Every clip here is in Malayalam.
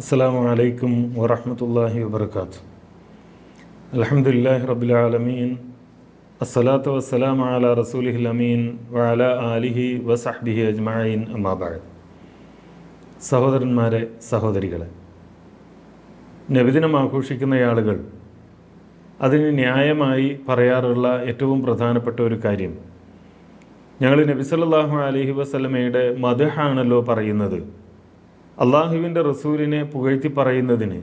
അസ്സാം വലൈക്കും വറഹമത്തല്ലാഹി വാബർക്കാത്തു അലഹമുല്ലാഹി റബുലാലമീൻ അസ്സലാത്തു വസ്സലാം അല റസൂലിഹിൽ അമീൻ വഅല ആലിഹി വസഹ്ബിഹി അജ്മഈൻ. അമ്മാബാദ് സഹോദരന്മാരെ സഹോദരികളെ നബിദിനം ആഘോഷിക്കുന്ന ആളുകൾ അതിന് ന്യായമായി പറയാറുള്ള ഏറ്റവും പ്രധാനപ്പെട്ട ഒരു കാര്യം. ഞങ്ങൾ നബിസല്ലാഹു അലഹി വസ്ലമയുടെ മധുഹാണല്ലോ പറയുന്നത് അള്ളാഹുവിന്റെ റസൂലിനെ പുകഴ്ത്തി പറയുന്നതിന്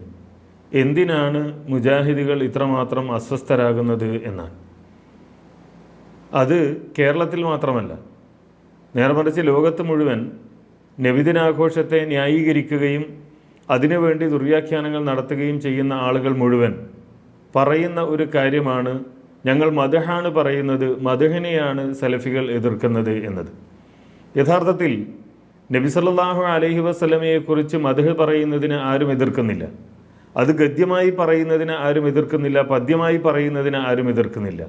എന്തിനാണ് മുജാഹിദികൾ ഇത്രമാത്രം അസ്വസ്ഥരാകുന്നത് എന്നാണ്. അത് കേരളത്തിൽ മാത്രമല്ല നേർമറിച്ച് ലോകത്ത് മുഴുവൻ നബിദിനാഘോഷത്തെ ന്യായീകരിക്കുകയും അതിനുവേണ്ടി ദുർവ്യാഖ്യാനങ്ങൾ നടത്തുകയും ചെയ്യുന്ന ആളുകൾ മുഴുവൻ പറയുന്ന ഒരു കാര്യമാണ് ഞങ്ങൾ മധുഹാണ് പറയുന്നത് മധുഹിനെയാണ് സലഫികൾ എതിർക്കുന്നത് എന്നത്. യഥാർത്ഥത്തിൽ നബി സല്ലല്ലാഹു അലൈഹി വസല്ലമയെക്കുറിച്ച് മദഹ് പറയുന്നതിന് ആരും എതിർക്കുന്നില്ല. അത് ഗദ്യമായി പറയുന്നതിന് ആരും എതിർക്കുന്നില്ല പദ്യമായി പറയുന്നതിന് ആരും എതിർക്കുന്നില്ല.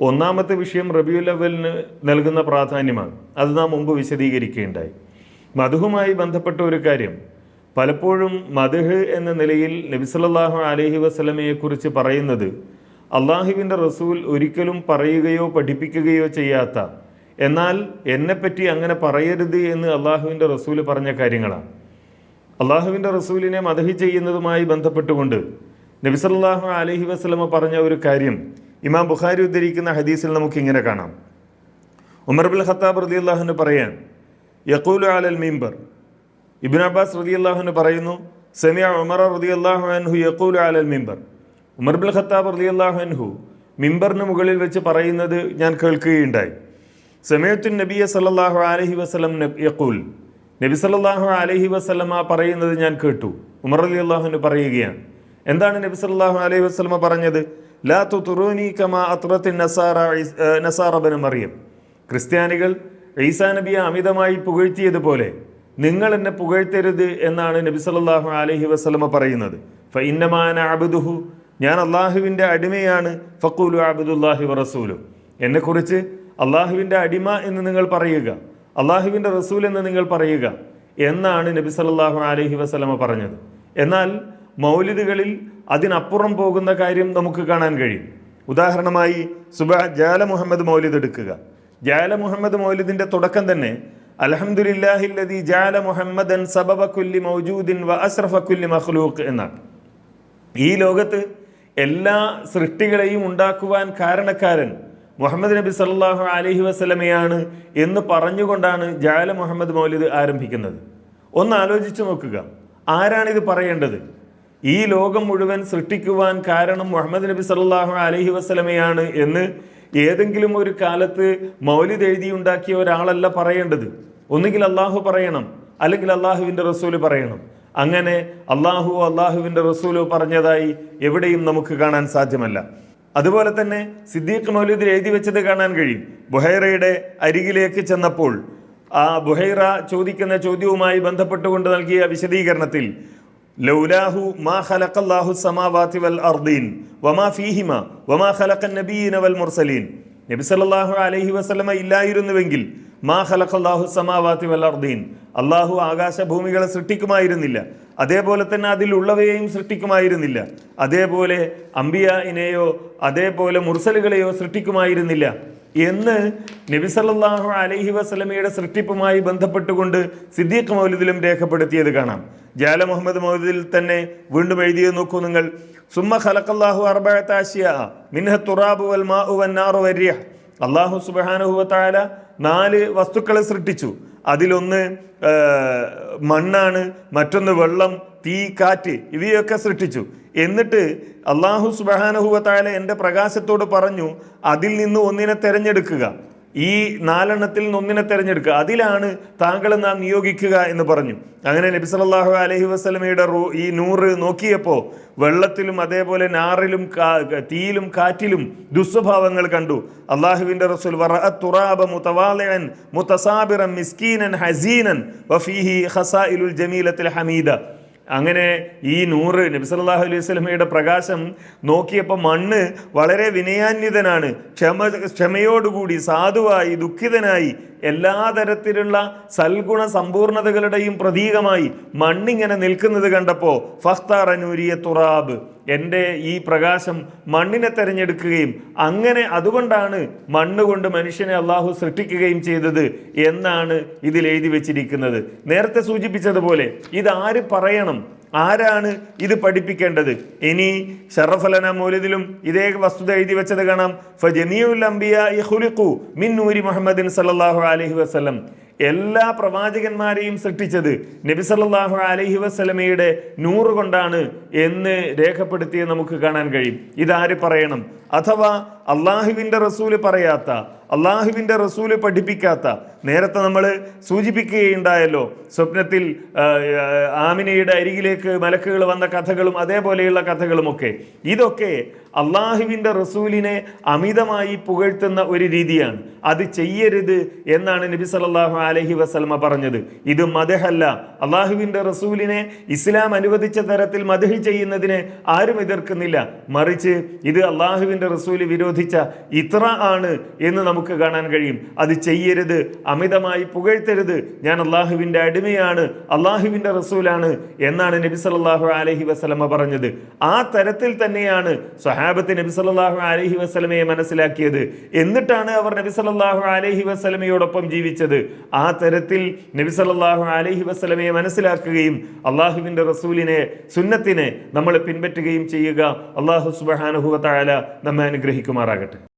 ഒന്നാമത്തെ വിഷയം റബിയുൽ അവലിന് നൽകുന്ന പ്രാധാന്യമാണ്. അത് നാം മുമ്പ് വിശദീകരിക്കുകയുണ്ടായി മധുഹുമായി ബന്ധപ്പെട്ട ഒരു കാര്യം. പലപ്പോഴും മധുഹ് എന്ന നിലയിൽ നബി അലഹി വസല്ലമയെക്കുറിച്ച് പറയുന്നത് അള്ളാഹുവിന്റെ റസൂൽ ഒരിക്കലും പറയുകയോ പഠിപ്പിക്കുകയോ ചെയ്യാത്ത എന്നാൽ എന്നെപ്പറ്റി അങ്ങനെ പറയരുത് എന്ന് അള്ളാഹുവിന്റെ റസൂൽ പറഞ്ഞ കാര്യങ്ങളാണ്. അള്ളാഹുവിന്റെ റസൂലിനെ മദഹി ചെയ്യുന്നതുമായി ബന്ധപ്പെട്ടുകൊണ്ട് നബി അലഹി വസ്ലമ പറഞ്ഞ ഒരു കാര്യം ഇമാം ബുഖാരി ഉദ്ധരിക്കുന്ന ഹദീസിൽ നമുക്ക് ഇങ്ങനെ കാണാം. ഉമർ ബിൻ ഖത്താബ് റതി അള്ളാഹുന് പറയാൻ യക്കൂലു അലൽ മീംബർ ഇബിൻ അബ്ബാസ് റതി അള്ളാഹുന് പറയുന്നു സെമിയ ഉമർ റതി അള്ളാഹു അൻഹു യക്കൂലു അലൽ മീംബർ ഉമർ ബിൻ ഖത്താബ് റതി അള്ളാഹു അൻഹു മിമ്പറിന് മുകളിൽ വെച്ച് പറയുന്നത് ഞാൻ കേൾക്കുകയുണ്ടായി. സമയത്തുൻ നബിയ സല്ലല്ലാഹു അലഹി വസ്ലം യക്കൂൽ നബി സല്ലല്ലാഹു അലഹി വസ്ലമ പറയുന്നത് ഞാൻ കേട്ടു. ഉമർ അലി അള്ളാഹുവിന് പറയുകയാണ്. എന്താണ് നബി സല്ലല്ലാഹു അലൈഹി വസ്ലമ പറഞ്ഞത്? ലാ തുറൂനി കമാ അത്രത്തിൻ നസാറ നസാറബന് മറിയം. ക്രിസ്ത്യാനികൾ ഈസാ നബിയെ അമിതമായി പുകഴ്ത്തിയതുപോലെ നിങ്ങൾ എന്നെ പുകഴ്ത്തരുത് എന്നാണ് നബി സല്ലല്ലാഹു അലഹി വസ്ലമ പറയുന്നത്. ഫ ഇന്നമാന അബുദുഹു ഞാൻ അള്ളാഹുവിന്റെ അടിമയാണ്. ഫക്കൂലു അബുദുല്ലാഹി വറസൂലു എന്നെക്കുറിച്ച് അള്ളാഹുവിന്റെ അടിമ എന്ന് നിങ്ങൾ പറയുക അള്ളാഹുവിന്റെ റസൂൽ എന്ന് നിങ്ങൾ പറയുക എന്നാണ് നബി സല്ലല്ലാഹു അലഹി വസ്ലമ പറഞ്ഞത്. എന്നാൽ മൗലിദുകളിൽ അതിനപ്പുറം പോകുന്ന കാര്യം നമുക്ക് കാണാൻ കഴിയും. ഉദാഹരണമായി സുബ ജാല മുഹമ്മദ് മൗലിദ് എടുക്കുക. ജാല മുഹമ്മദ് മൗലിദിന്റെ തുടക്കം തന്നെ അലഹമുല്ലാഹില്ലതി ജാല മുഹമ്മദൻ സബബ കുല്ലി മൗജൂദിൻ വ അസ്രഫക്കുല്ലി മഖ്ലൂഖ് എന്നാണ്. ഈ ലോകത്ത് എല്ലാ സൃഷ്ടികളെയും ഉണ്ടാക്കുവാൻ കാരണക്കാരൻ മുഹമ്മദ് നബി സല്ലാഹു അലഹി വസ്ലമയാണ് എന്ന് പറഞ്ഞുകൊണ്ടാണ് ജാല മുഹമ്മദ് മൗലിദ് ആരംഭിക്കുന്നത്. ഒന്ന് ആലോചിച്ചു നോക്കുക. ആരാണിത് പറയേണ്ടത്? ഈ ലോകം മുഴുവൻ സൃഷ്ടിക്കുവാൻ കാരണം മുഹമ്മദ് നബി സല്ലാഹു അലഹി വസ്ലമയാണ് എന്ന് ഏതെങ്കിലും ഒരു കാലത്ത് മൗലിദ് എഴുതിയുണ്ടാക്കിയ ഒരാളല്ല പറയേണ്ടത്. ഒന്നുകിൽ അള്ളാഹു പറയണം അല്ലെങ്കിൽ അള്ളാഹുവിന്റെ റസൂൽ പറയണം. അങ്ങനെ അള്ളാഹു അള്ളാഹുവിന്റെ റസൂലോ പറഞ്ഞതായി എവിടെയും നമുക്ക് കാണാൻ സാധ്യമല്ല. അതുപോലെ തന്നെ സിദ്ദീഖ് മൗലൂദിൽ എഴുതി വെച്ചത് കാണാൻ കഴിയും. ബുഹൈറയുടെ അരികിലേക്ക് ചെന്നപ്പോൾ ആ ബുഹൈറ ചോദിക്കുന്ന ചോദ്യവുമായി ബന്ധപ്പെട്ടുകൊണ്ട് നൽകിയ വിശദീകരണത്തിൽ ലൗലാഹു മാ ഖലഖല്ലാഹു വൽ അർദീൻ വമാ ഫീഹിമ വമാ നബീന വൽ മുർസലീൻ. നബി സല്ലല്ലാഹു അലൈഹി വസല്ലമ ഇല്ലായിരുന്നുവെങ്കിൽ മാ ഖലഖല്ലാഹു സമാവാത്തി വൽ അർദീൻ. അള്ളാഹു ആകാശഭൂമികളെ സൃഷ്ടിക്കുമായിരുന്നില്ല. അതേപോലെ തന്നെ അതിലുള്ളവയെയും സൃഷ്ടിക്കുമായിരുന്നില്ല. അതേപോലെ അമ്പിയായിനെയോ അതേപോലെ മുർസലുകളെയോ സൃഷ്ടിക്കുമായിരുന്നില്ല. എന്ന് നബി സല്ലല്ലാഹു അലൈഹി വസല്ലമയുടെ സൃഷ്ടിപ്പുമായി ബന്ധപ്പെട്ടുകൊണ്ട് സിദ്ദീഖ് മൗലിദിലും രേഖപ്പെടുത്തിയത് കാണാം. ജാല മുഹമ്മദ് മൗലിദിൽ തന്നെ വീണ്ടും എഴുതിയത് നോക്കൂ നിങ്ങൾ. സുമ്മ ഖലഖല്ലാഹു അർബഅത ആശിയ മിൻഹ തുറാബു വൽ മാഉ വന്നാറു നാറു വരിയ അള്ളാഹു സുബ്ഹാനഹു വതആല നാല് വസ്തുക്കളെ സൃഷ്ടിച്ചു. അതിലൊന്ന് മണ്ണാണ് മറ്റൊന്ന് വെള്ളം തീ കാറ്റ് ഇവയൊക്കെ സൃഷ്ടിച്ചു. എന്നിട്ട് അള്ളാഹു സുബാനഹുവത്തായ എന്റെ പ്രകാശത്തോട് പറഞ്ഞു അതിൽ നിന്ന് ഒന്നിനെ തിരഞ്ഞെടുക്കുക. ഈ നാലെണ്ണത്തിൽ നിന്ന് ഒന്നിനെ തിരഞ്ഞെടുക്കുക. അതിലാണ് താങ്കൾ നാം നിയോഗിക്കുക എന്ന് പറഞ്ഞു. അങ്ങനെ നബി സല്ലല്ലാഹു അലഹി വസ്ലമയുടെ റൂ ഈ നൂറ് നോക്കിയപ്പോൾ വെള്ളത്തിലും അതേപോലെ നാറിലും തീയിലും കാറ്റിലും ദുസ്വഭാവങ്ങൾ കണ്ടു. അള്ളാഹുവിന്റെ റസൂൽ തുറാബ മുതവാലയൻ മുതസാബിറൻ മിസ്കീനൻ ഹസീനൻ വഫീഹി ഇലുൽ ജമീലത്തിൽ ഹമീദ. അങ്ങനെ ഈ നൂറ് നബി സല്ലല്ലാഹു അലൈഹി സ്വലമയുടെ പ്രകാശം നോക്കിയപ്പോൾ മണ്ണ് വളരെ വിനയാന്വിതനാണ്. ക്ഷമ ക്ഷമയോടുകൂടി സാധുവായി ദുഃഖിതനായി എല്ലാ തരത്തിലുള്ള സൽഗുണ സമ്പൂർണതകളുടെയും പ്രതീകമായി മണ്ണിങ്ങനെ നിൽക്കുന്നത് കണ്ടപ്പോൾ ഫഖ്താറനൂരിയ തുറാബ് എന്റെ ഈ പ്രകാശം മണ്ണിനെ തെരഞ്ഞെടുക്കുകയും അങ്ങനെ അതുകൊണ്ടാണ് മണ്ണ് കൊണ്ട് മനുഷ്യനെ അള്ളാഹു സൃഷ്ടിക്കുകയും ചെയ്തത് എന്നാണ് ഇതിൽ എഴുതി വെച്ചിരിക്കുന്നത്. നേരത്തെ സൂചിപ്പിച്ചതുപോലെ ഇതാര് പറയണം? ആരാണ് ഇത് പഠിപ്പിക്കേണ്ടത്? ഇനി ഷറഫലന മൗലിദിലും ഇതേ വസ്തുത എഴുതി വെച്ചത് കാണാം. വസ്ലം നൂരി മുഹമ്മദിൻ അലൈഹി വസല്ലം. എല്ലാ പ്രവാചകന്മാരെയും സൃഷ്ടിച്ചത് നബി സല്ലാഹു അലഹി വസ്ലമയുടെ നൂറ് കൊണ്ടാണ് എന്ന് രേഖപ്പെടുത്തിയത് നമുക്ക് കാണാൻ കഴിയും. ഇതാര് പറയണം? അഥവാ അള്ളാഹുവിന്റെ റസൂൽ പറയാത്ത അള്ളാഹുവിന്റെ റസൂൽ പഠിപ്പിക്കാത്ത നേരത്തെ നമ്മൾ സൂചിപ്പിക്കുകയുണ്ടായല്ലോ സ്വപ്നത്തിൽ ആമിനയുടെ അരികിലേക്ക് മലക്കുകൾ വന്ന കഥകളും അതേപോലെയുള്ള കഥകളുമൊക്കെ. ഇതൊക്കെ അള്ളാഹുവിന്റെ റസൂലിനെ അമിതമായി പുകഴ്ത്തുന്ന ഒരു രീതിയാണ്. അത് ചെയ്യരുത് എന്നാണ് നബി സല്ലല്ലാഹു അലഹി വസല്ലമ പറഞ്ഞത്. ഇത് മതഹല്ല അള്ളാഹുവിന്റെ റസൂലിനെ ഇസ്ലാം അനുവദിച്ച തരത്തിൽ മതഹ് ചെയ്യുന്നതിനെ ആരും എതിർക്കുന്നില്ല. മറിച്ച് ഇത് അള്ളാഹുവിന്റെ റസൂൽ വിരോധിച്ച ഇത്ര ആണ് എന്ന് നമുക്ക് കാണാൻ കഴിയും. അത് ചെയ്യരുത് അമിതമായി പുകഴ്ത്തരുത്. ഞാൻ അള്ളാഹുവിന്റെ അടിമയാണ് അള്ളാഹുവിന്റെ റസൂലാണ് എന്നാണ് നബി സല്ലല്ലാഹു അലഹി വസല്ലമ പറഞ്ഞത്. ആ തരത്തിൽ തന്നെയാണ് സ്വഹാബത്ത് നബി സല്ലാഹു അലഹി വസ്ലമയെ മനസ്സിലാക്കിയത്. എന്നിട്ടാണ് അവർ നബി സല്ലാഹു അലഹി വസ്ലമയോടൊപ്പം ജീവിച്ചത്. ആ തരത്തിൽ നബി സല്ലാഹു അലഹി വസ്ലമയെ മനസ്സിലാക്കുകയും അള്ളാഹുവിന്റെ റസൂലിനെ സുന്നത്തിനെ നമ്മൾ പിൻപറ്റുകയും ചെയ്യുക. അള്ളാഹു സുബ്ഹാനഹു വ നമ്മെ അനുഗ്രഹിക്കുമാറാകട്ടെ.